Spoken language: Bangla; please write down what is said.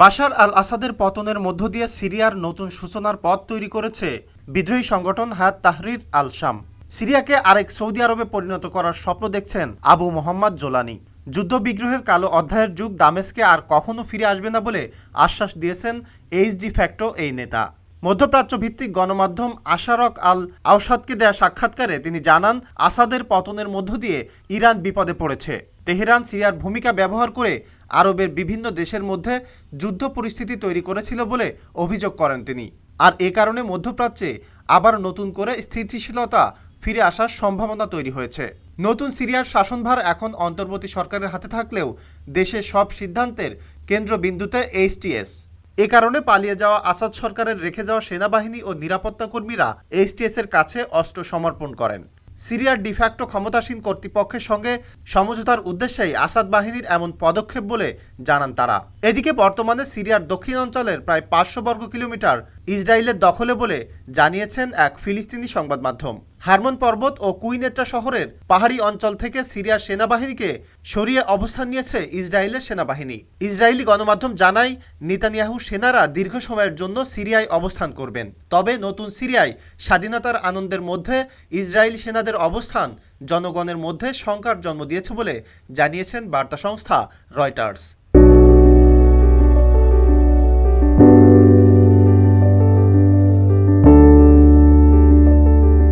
বাশার আল আসাদের পতনের মধ্য দিয়ে সিরিয়ার নতুন সূচনার পথ তৈরি করেছে বিদ্রোহী সংগঠন হায়াত তাহরির আল শাম সিরিয়াকে আরেক সৌদি আরবে পরিণত করার স্বপ্ন দেখছেন আবু মোহাম্মদ জোলানি। যুদ্ধ বিগ্রহের কালো অধ্যায়ের যুগ দামেস্কে আর কখনো ফিরে আসবে না বলে আশ্বাস দিয়েছেন এইচডি ফ্যাক্টো এই নেতা। মধ্যপ্রাচ্য ভিত্তিক গণমাধ্যম আশারক আল আওসাদকে দেয়া সাক্ষাৎকারে তিনি জানান, আসাদের পতনের মধ্য দিয়ে ইরান বিপদে পড়েছে। তেহরান, সিরিয়ার ভূমিকা ব্যবহার করে আরবের বিভিন্ন দেশের মধ্যে যুদ্ধ পরিস্থিতি তৈরি করেছিল বলে অভিযোগ করেন তিনি। আর এ কারণে মধ্যপ্রাচ্যে আবার নতুন করে স্থিতিশীলতা ফিরে আসার সম্ভাবনা তৈরি হয়েছে। নতুন সিরিয়ার শাসনভার এখন অন্তর্বর্তী সরকারের হাতে থাকলেও দেশের সব সিদ্ধান্তের কেন্দ্রবিন্দুতে এইচটিএস এ কারণে পালিয়ে যাওয়া আসাদ সরকারের রেখে যাওয়া সেনাবাহিনী ও নিরাপত্তা কর্মীরা এইচটিএস এর কাছে অস্ত্র সমর্পণ করেন। সিরিয়ার ডিফ্যাক্টো ক্ষমতাসীন কর্তৃপক্ষের সঙ্গে সমঝোতার উদ্দেশ্যেই আসাদ বাহিনীর এমন পদক্ষেপ বলে জানান তারা। এদিকে বর্তমানে সিরিয়ার দক্ষিণ অঞ্চলের প্রায় পাঁচশো বর্গ কিলোমিটার ইসরায়েলের দখলে বলে জানিয়েছেন এক ফিলিস্তিনি সংবাদ মাধ্যম। হারমন পর্বত ও কুইনেট্রা শহরের পাহাড়ি অঞ্চল থেকে সিরিয়ার সেনাবাহিনীকে সরিয়ে অবস্থান নিয়েছে ইসরায়েলের সেনাবাহিনী। ইসরায়েলি গণমাধ্যম জানায়, নেতানিয়াহু সেনারা দীর্ঘ সময়ের জন্য সিরিয়ায় অবস্থান করবেন। তবে নতুন সিরিয়ায় স্বাধীনতার আনন্দের মধ্যে ইসরায়েলি সেনাদের অবস্থান জনগণের মধ্যে শঙ্কার জন্ম দিয়েছে বলে জানিয়েছেন বার্তা সংস্থা রয়টার্স।